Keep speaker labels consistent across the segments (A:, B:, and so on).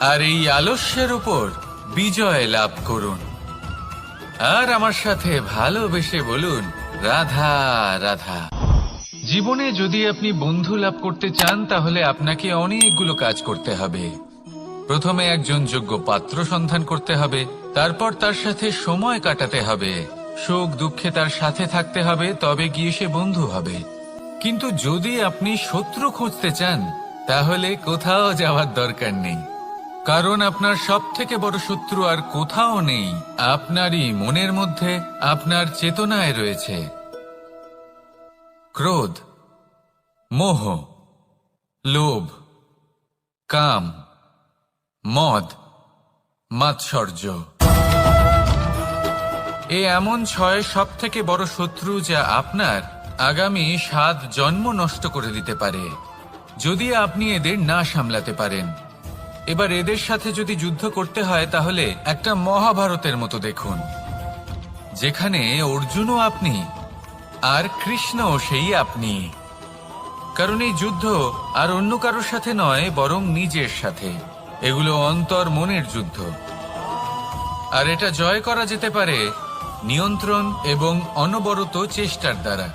A: আর এই আলস্যের উপর বিজয় লাভ করুন। আর আমার সাথে ভালোবেসে বলুন, রাধা রাধা। জীবনে যদি আপনি বন্ধু লাভ করতে চান, তাহলে আপনাকে অনেকগুলো কাজ করতে হবে। প্রথমে একজন যোগ্য পাত্র সন্ধান করতে হবে, তারপর তার সাথে সময় কাটাতে হবে। সুখ, দুঃখে তার সাথে থাকতে হবে, তবে গিয়ে সে বন্ধু হবে। কিন্তু যদি আপনি শত্রু খুঁজতে চান, তাহলে কোথাও যাওয়ার দরকার নেই। কারণ আপনার সব থেকে বড় শত্রু আর কোথাও নেই। আপনারই মনের মধ্যে আপনার চেতনায় রয়েছে। ক্রোধ, মোহ, লোভ, কাম, মদ, মাৎসর্য। এ এমন ছয় সব থেকে বড় শত্রু যা আপনার আগামী সাত জন্ম নষ্ট করে দিতে পারে, যদি আপনি এদের না সামলাতে পারেন। এবার এদের সাথে যদি যুদ্ধ করতে হয়, তাহলে একটা মহাভারতের মতো দেখুন, যেখানে অর্জুনও আপনি আর কৃষ্ণও সেই আপনি। কারণ এই যুদ্ধ আর অন্য কারোর সাথে নয়, বরং নিজের সাথে। এগুলো অন্তর মনের যুদ্ধ। আর এটা জয় করা যেতে পারে নিয়ন্ত্রণ এবং অনবরত চেষ্টার দ্বারা।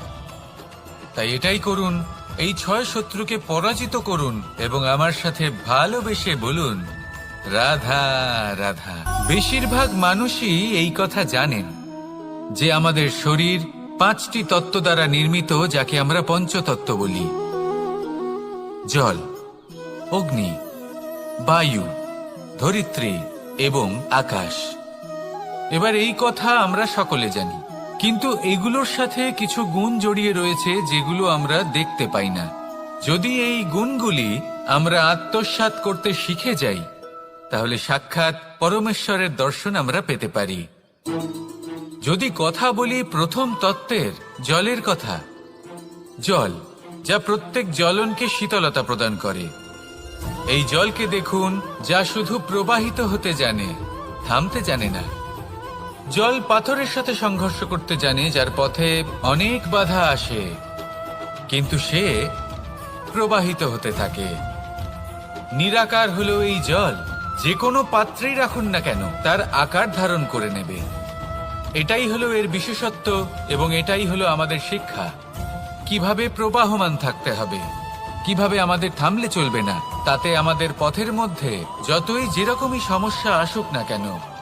A: তাই এটাই করুন এই ছয় শত্রুকে পরাজিত করুন এবং আমার সাথে ভালোবেসে বলুন, রাধা রাধা। বেশিরভাগ মানুষই এই কথা জানেন যে আমাদের শরীর পাঁচটি তত্ত্ব দ্বারা নির্মিত, যাকে আমরা পঞ্চতত্ত্ব বলি। জল, অগ্নি, বায়ু, ধরিত্রী এবং আকাশ। এবার এই কথা আমরা সকলে জানি। কিন্তু এগুলোর সাথে কিছু গুণ জড়িয়ে রয়েছে যেগুলো আমরা দেখতে পাই না। যদি এই গুণগুলি আমরা আত্মসাৎ করতে শিখে যাই, তাহলে সাক্ষাৎ পরমেশ্বরের দর্শন আমরা পেতে পারি। যদি কথা বলি প্রথম তত্ত্বের জলের কথা, জল যা প্রত্যেক জ্বলনকে শীতলতা প্রদান করে। এই জলকে দেখুন যা শুধু প্রবাহিত হতে জানে, থামতে জানে না। জল পাথরের সাথে সংঘর্ষ করতে জানে, যার পথে অনেক বাধা আসে। কিন্তু সে প্রবাহিত হতে থাকে। নিরাকার হলো এই জল। যে কোনো পাত্রেই রাখুন না কেন, তার আকার ধারণ করে নেবে। এটাই হলো এর বিশেষত্ব, এবং এটাই হলো আমাদের শিক্ষা। কীভাবে প্রবাহমান থাকতে হবে? কীভাবে আমাদের থামলে চলবে না? তাতে আমাদের পথের মধ্যে যতই যেরকমই সমস্যা আসুক না কেন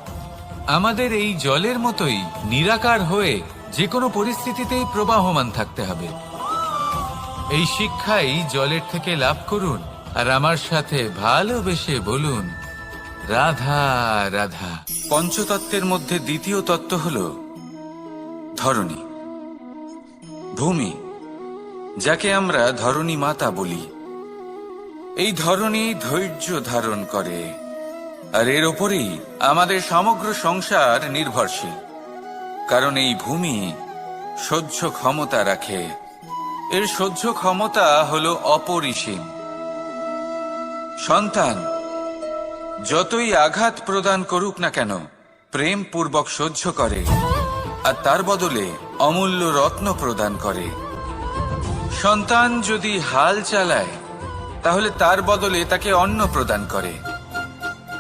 A: আমাদের এই জলের মতোই নিরাকার হয়ে যে কোনো পরিস্থিতিতেই প্রবাহমান থাকতে হবে। এই শিক্ষাই জলের থেকে লাভ করুন আর আমার সাথে ভালোবেসে বলুন, রাধা রাধা। পঞ্চতত্ত্বের মধ্যে দ্বিতীয় তত্ত্ব হল ধরণী। ভূমি, যাকে আমরা ধরণী মাতা বলি। এই ধরণী ধৈর্য ধারণ করে। আর এর ওপরেই আমাদের সমগ্র সংসার নির্ভরশীল। কারণ এই ভূমি সহ্য ক্ষমতা রাখে। এর সহ্য ক্ষমতা হলো অপরিসীম। সন্তান, যতই আঘাত প্রদান করুক না কেন প্রেম পূর্বক সহ্য করে আর তার বদলে অমূল্য রত্ন প্রদান করে। সন্তান যদি হাল চালায়, তাহলে তার বদলে তাকে অন্ন প্রদান করে।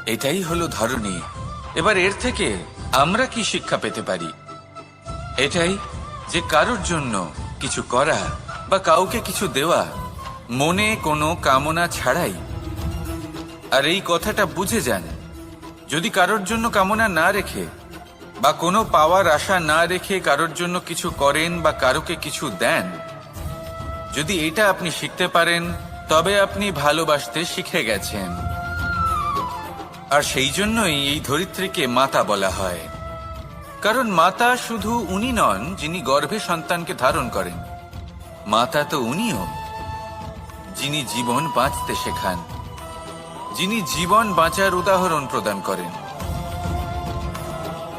A: এটাই হলো ধরনী এবার এর থেকে আমরা কি শিক্ষা পেতে পারি? এটাই যে কারোর জন্য কিছু করা বা কাউকে কিছু দেওয়া মনে কোনো কামনা ছাড়াই। আর এই কথাটা বুঝে যান, যদি কারোর জন্য কামনা না রেখে বা কোনো পাওয়ার আশা না রেখে কারোর জন্য কিছু করেন বা কারোকে কিছু দেন, যদি এটা আপনি শিখতে পারেন, তবে আপনি ভালোবাসতে শিখে গেছেন। আর সেই জন্যই এই ধরিত্রীকে মাতা বলা হয়। কারণ মাতা শুধু উনি নন, যিনি গর্ভে সন্তানকে ধারণ করেন। মাতা তো উনিও, যিনি জীবন বাঁচতে শেখান, যিনি জীবন বাঁচার উদাহরণ প্রদান করেন।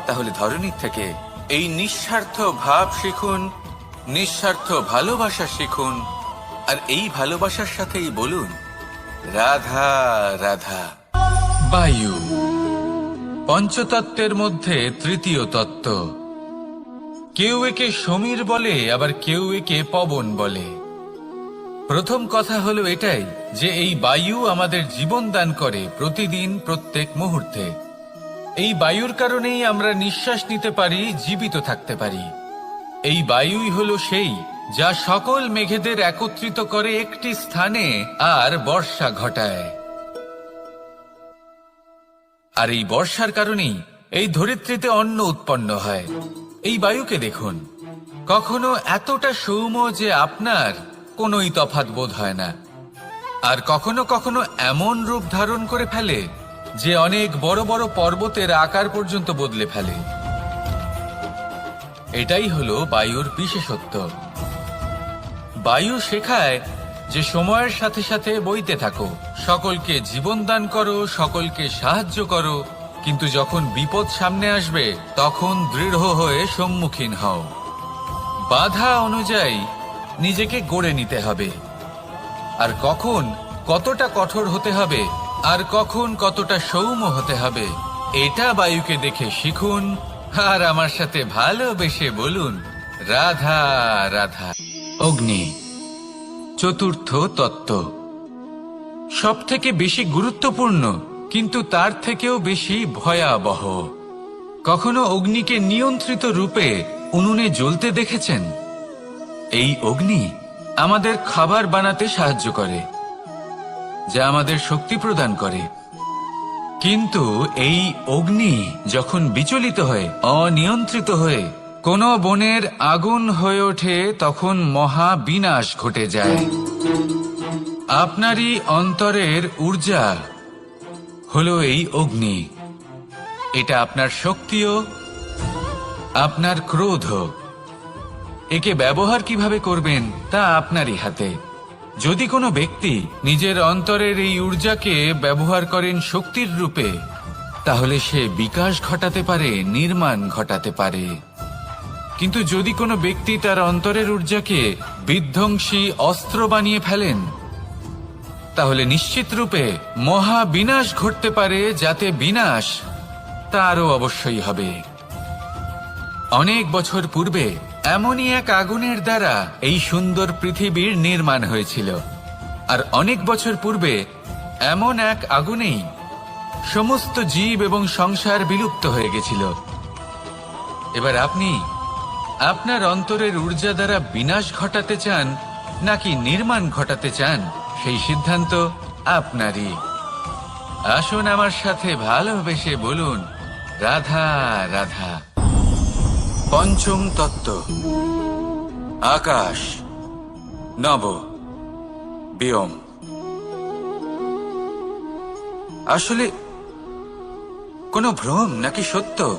A: তাহলে ধরনীর থেকে এই নিঃস্বার্থ ভাব শিখুন, নিঃস্বার্থ ভালোবাসা শিখুন, আর এই ভালোবাসার সাথেই বলুন, রাধা রাধা। বায়ু। পঞ্চতত্ত্বের মধ্যে তৃতীয় তত্ত্ব। কেউ একে সমীর বলে, আবার কেউ একে পবন বলে। প্রথম কথা হলো এটাই, যে এই বায়ু আমাদের জীবন দান করে প্রতিদিন, প্রত্যেক মুহূর্তে। এই বায়ুর কারণেই আমরা নিঃশ্বাস নিতে পারি, জীবিত থাকতে পারি। এই বায়ুই হলো সেই, যা সকল মেঘেদের একত্রিত করে একটি স্থানে আর বর্ষা ঘটায়। আর এই বর্ষার কারণেই এই ধরিত্রীতে অন্ন উৎপন্ন হয়। এই বায়ুকে দেখুন। কখনো এতটা সৌম্য যে আপনার কোনোই তফাৎ বোধ হয় না। আর কখনো কখনো এমন রূপ ধারণ করে ফেলে যে অনেক বড় বড় পর্বতের আকার পর্যন্ত বদলে ফেলে। এটাই হলো বায়ুর বিশেষত্ব। বায়ু শেখায় যে সময়ের সাথে সাথে বইতে থাকো। সকলকে জীবন দান করো, সকলকে সাহায্য করো, কিন্তু যখন বিপদ সামনে আসবে, তখন দৃঢ় হয়ে সম্মুখীন হও। বাধা অনুযায়ী নিজেকে গড়ে নিতে হবে। আর কখন কতটা কঠোর হতে হবে, আর কখন কতটা সৌম্য হতে হবে, এটা বায়ুকে দেখে শিখুন, আর আমার সাথে ভালোবেসে বলুন, রাধা রাধা। অগ্নি, চতুর্থ তত্ত্ব। সব থেকে বেশি গুরুত্বপূর্ণ, কিন্তু তার থেকেও বেশি ভয়াবহ। কখনো অগ্নিকে নিয়ন্ত্রিত রূপে উনুনে জ্বলতে দেখেছেন? এই অগ্নি আমাদের খাবার বানাতে সাহায্য করে, যা আমাদের শক্তি প্রদান করে। কিন্তু এই অগ্নি যখন বিচলিত হয়ে, অনিয়ন্ত্রিত হয়ে, কোন বনের আগুন হয়ে ওঠে, তখন মহা বিনাশ ঘটে যায়। আপনারই অন্তরের ঊর্জা হলো এই অগ্নি। এটা আপনার শক্তিও, আপনার ক্রোধ একে ব্যবহার কীভাবে করবেন তা আপনারই হাতে। যদি কোনো ব্যক্তি নিজের অন্তরের এই ঊর্জাকে ব্যবহার করেন শক্তির রূপে, তাহলে সে বিকাশ ঘটাতে পারে, নির্মাণ ঘটাতে পারে। কিন্তু যদি কোনো ব্যক্তি তার অন্তরের ঊর্জাকে বিধ্বংসী অস্ত্র বানিয়ে ফেলেন তাহলে নিশ্চিত রূপে মহা বিনাশ ঘটতে পারে যাতে বিনাশ তারও অবশ্যই হবে। অনেক বছর পূর্বে এমনই এক আগুনের দ্বারা এই সুন্দর পৃথিবীর নির্মাণ হয়েছিল। আর অনেক বছর পূর্বে এমন এক আগুনেই সমস্ত জীব এবং সংসার বিলুপ্ত হয়ে গেছিল। এবার আপনি আপনার অন্তরের ঊর্জা দ্বারা বিনাশ ঘটাতে চান নাকি নির্মাণ ঘটাতে চান? সেই সিদ্ধান্ত আপনারই। আসুন আমার সাথে ভালোবেসে বলুন, রাধা রাধা। পঞ্চম তত্ত্ব। আকাশ। নব। বিয়ম। আসলে কোনো ভ্রম নাকি সত্য?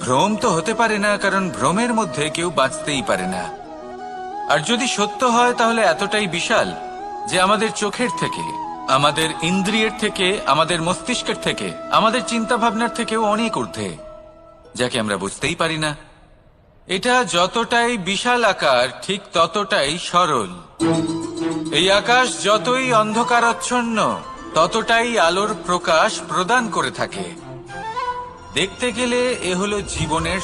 A: ভ্রম তো হতে পারে না, কারণ ভ্রমের মধ্যে কেউ বাঁচতেই পারে না। আর যদি সত্য হয়, তাহলে এতটাই বিশাল যে আমাদের চোখের থেকে, আমাদের ইন্দ্রিয়ের থেকে, আমাদের মস্তিষ্কের থেকে, আমাদের চিন্তা ভাবনার থেকেও অনেক ঊর্ধ্বে, যাকে আমরা বুঝতেই পারি না। এটা যতটাই বিশাল আকার, ঠিক ততটাই সরল। এই আকাশ যতই অন্ধকারাচ্ছন্ন, ততটাই আলোর প্রকাশ প্রদান করে থাকে। দেখতে গেলে এ হলো জীবনের